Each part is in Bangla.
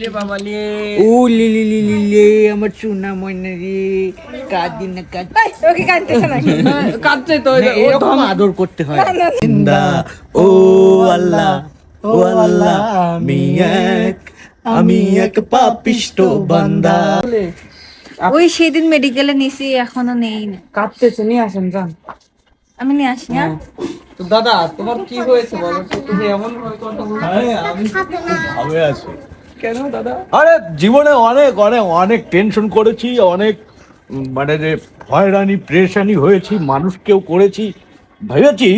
লে বাবা লে ও লিলি লিলি লে আমার সোনা ময়না রে। কাঁদি না কাঁদি। ওকে কাঁদতেছে নাকি কাঁদছে তো এরকম আদর করতে হয়। জিন্দা ও আল্লাহ ও আল্লাহ আমি এক আমি এক পাপিষ্ট বান্দা। ওই সেদিন মেডিকেলে নিছি এখনও নেই। না কাঁদতেছে নিয়ে আসেন যান। আমি নিয়ে আসি না তো দাদা তোমার কি হয়েছে বলো তুমি এমন ভাবে কথা বলছো? আমি ভাবে আছি। কেন দাদা? আরে জীবনে অনেক অনেক অনেক টেনশন করেছি অনেক মানে যে হয়রানি প্রেশানি হয়েছি মানুষকেও করেছি ভেবেছি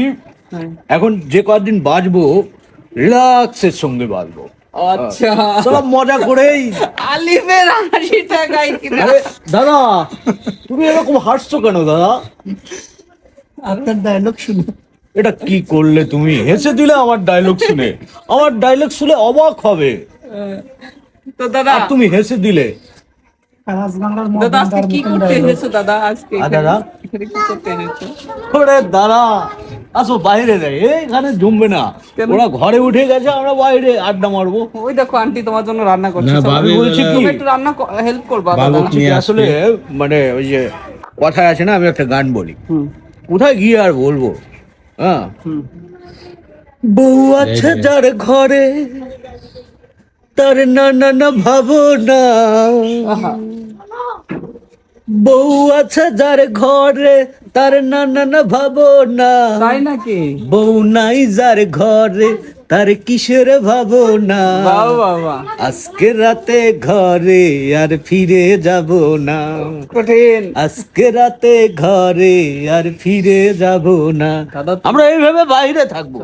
হ্যাঁ। এখন যে কদিন বাঁচবো রিল্যাক্সের সঙ্গে বাঁচবো। আচ্ছা। সব মজা করেই। আলিফের হাসি টাকাই দাদা তুমি এরকম হাসছো কেন দাদা? আপনার ডায়লগ শুনে এটা কি করলে তুমি? হেসে দিলে আমার ডায়লগ শুনে। আমার ডায়লগ শুনে অবাক হবে। তো দাদা তুমি হেসে দিলে। দাদা আজকে কি করতে এসেছ দাদা? আজকে দাদা? এখানে কি করতে এসেছ ওরে দাদা আসো বাইরে যাই এখানে জমবে না। ওরা ঘরে উঠে গেছে আমরা বাইরে আড্ডা মারবো। ওই দেখো আন্টি তোমার জন্য রান্না করছে। আমি বলছি একটু রান্না হেল্প করবা। আসলে মানে ওই যে কথায় আছে না আমি একটা গান বলি। কোথায় গিয়ে আর বলব? হ্যাঁ? হুম। বউ আছে যার ঘরে তার না না না ভাবো বউ আছে যার ঘরে তার না না না ভাবো তাই নাকি? বউ নাই যার ঘরে তার কিসের ভাবো না বাবা বাবা আজকে রাতে ঘরে আর ফিরে যাব না। কঠিন। আজকে রাতে ঘরে আর ফিরে যাব না। আমরা এইভাবে বাইরে থাকব।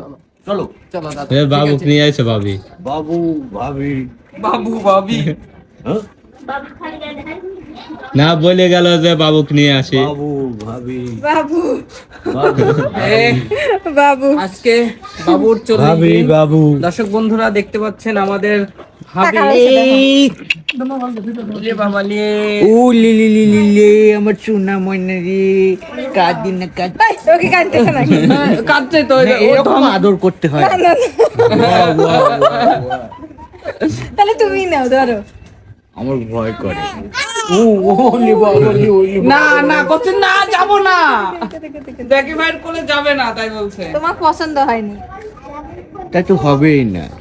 চলো। চলো দাদা। এ বাবুক নিয়ে আইছে ভাবি। বাবু ভাবি। বাবু ভাবি। হ্যাঁ? না বলে গেল যে বাবুক নিয়ে আসি। বাবু ভাবি। বাবু। বাবু, বাবু। আজকে বাবুর চলে ভাবি বাবু। দর্শক বন্ধুরা দেখতে পাচ্ছেন আমাদের লে আমার রে। কাঁদি না কাঁদি। কাঁদতেছে নাকি? কাঁদছে তো ওই না, যে- ও এরকম আদর করতে হয়। না, না, না। তাহলে তুমি নাও ধরো। আমার ভয় করে। ও ও লি না না করছে না যাব না। দেখি ভাইয়ের কোলে যাবে না তাই বলছে। তোমার পছন্দ হয়নি। তা তো হবেই না।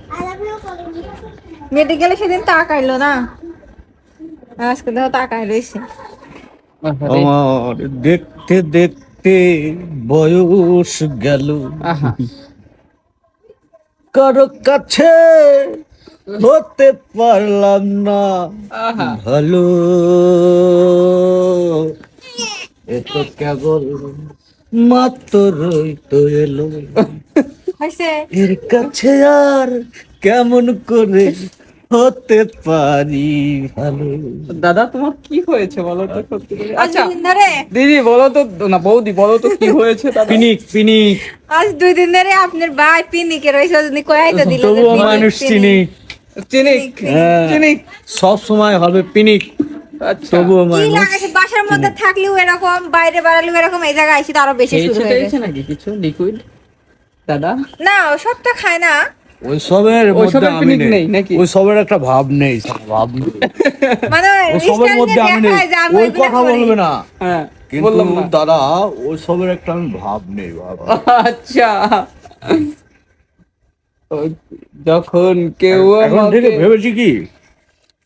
মেডিকেলে সেদিন তাকাইলো না। আজকে দেখো তাকাই রয়েছে আমার দেখতে দেখতে বয়স গেল। কারও কাছে হতে পারলাম না। আহা। ভালো। এ তো কেবল মাত্রই তো এলো। এর কাছে আর কেমন করে হতে পারি ভালো। দাদা তোমার কি হয়েছে বলো তো সত্যি করে? আচ্ছা ধরে। দিদি বলো তো না বৌদি বলো তো কি হয়েছে দাদা? পিনিক পিনিক। আজ দুই দিন ধরে আপনার ভাই পিনিকে রয়েছে যদি কয়াই তো দিল তবুও মানুষ। চিনিক চিনিক হ্যাঁ। চিনিক। সব সময় হবে পিনিক। আচ্ছা। তবুও কি মানুষ লাগাছে বাসার মধ্যে থাকলেও এরকম বাইরে বেড়ালেও এরকম এই জায়গায় তো আরও বেশি শুরু খেয়েছে হয়ে গেছে। নাকি কিছু? লিকুইড দাদা? না ও সবটা খায় না। ওই সবের মধ্যে আমি নেই। নাকি? ওই সবের একটা ভাব নেই ভাব নেই। মানে ওই সবের মধ্যে আমি নেই। ওই কথা বলবে না। হ্যাঁ কিন্তু দাদা ওই সবের একটা আমি ভাব নেই বাবা। আচ্ছা। যখন কেউ এখন থেকে ভেবেছি কি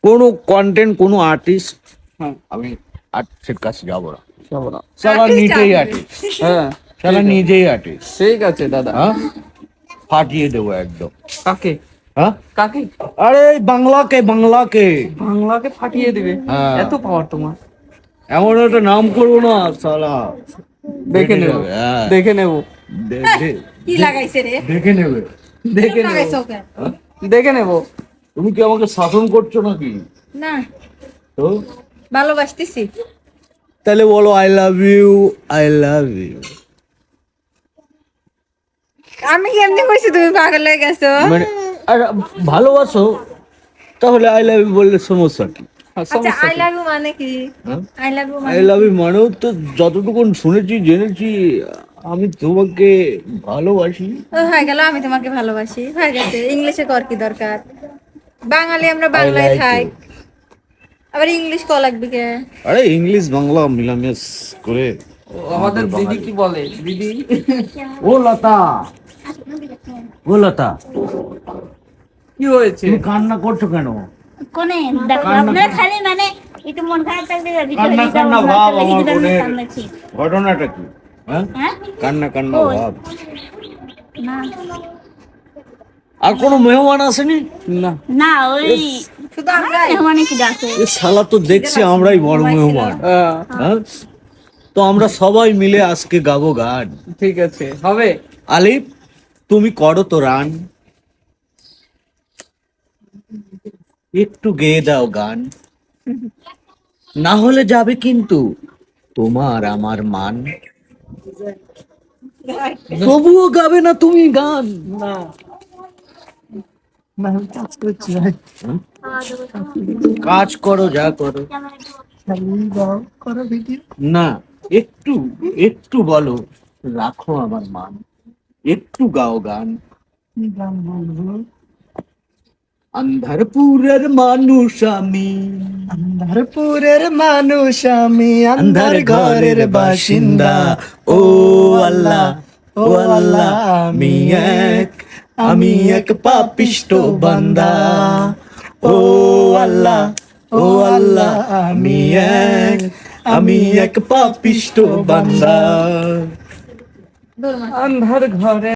কোনো কন্টেন্ট কোনো আর্টিস্ট হ্যাঁ, আমি আর্টিস্টের কাছে যাব না। যাব না। সারা নিজেই। আর্টিস্ট হ্যাঁ সারা নিজেই আর্টিস্ট ঠিক আছে দাদা। হ্যাঁ? ফাটিয়ে দেবো একদম। কাকে? হ্যাঁ? কাকে? আরে বাংলাকে বাংলাকে। বাংলাকে ফাটিয়ে দিবে? হ্যাঁ। এত পাওয়ার তোমার। এমন একটা নাম করব না সালা দেখে নেব। হ্যাঁ। দেখে নেব। দে- কি লাগাইছে রে? দেখে নেবে। দেখে নেব। দেখে নেব। তুমি কি আমাকে শাসন করছ নাকি? না। তো? ভালোবাসতেছি। তাহলে বলো I love you I love you আমি কেমনি কইছি তুমি পাগল হয়ে গেছো? মানে আর ভালোবাসো তাহলে আই লাভ ইউ বললে সমস্যা কি হ্যাঁ, আচ্ছা আই লাভ ইউ মানে কি? আই লাভ ইউ আই মানে লাভ ইউ মানেও তো যতটুকু শুনেছি জেনেছি আমি তোমাকে ভালোবাসি। হয়ে গেল আমি তোমাকে ভালোবাসি। হয়ে গেছে ইংলিশে কর কি দরকার? বাঙালি আমরা বাংলায় খাই। আবার ইংলিশ কল লাগবে কে? আরে ইংলিশ বাংলা মিলামেশ করে ও, আমাদের দিদি কি বলে? দিদি? ও লতা! ও লতা কি হয়েছে? তুমি কান্না করছ কেন? কোনে? দেখো আপনার খালি মানে একটু মন খারাপ থাকলে কান্না কান্না ভাব আমার বোনের। ঘটনাটা কি? হ্যাঁ? হ্যাঁ? কান্না কান্না ভাব। না। আর কোনো মেহমান আসেনি? না। না ওই শুধু আমরাই। কি ডাকে এ শালা তো দেখছি আমরাই বড় মেহমান। হ্যাঁ? তো আমরা সবাই মিলে আজকে গাবো গান ঠিক আছে। হবে। আলিফ? তুমি করো তো রান। একটু গেয়ে দাও গান। না হলে যাবে কিন্তু তোমার আমার মান। তবুও গাবে না তুমি গান। না। কাজ করো যা করো। না একটু একটু বলো রাখো আমার মান। একটু গাও গান। কি গান বলব? আন্ধারপুরের মানুষ আমি। আন্ধারপুরের মানুষ আমি আন্ধার ঘরের বাসিন্দা। ও আল্লাহ ও আল্লাহ আমি এক আমি এক পাপিষ্ট বান্দা। ও আল্লাহ ও আল্লাহ আমি এক আমি এক পাপিষ্ট বান্দা। আন্ধার ঘরে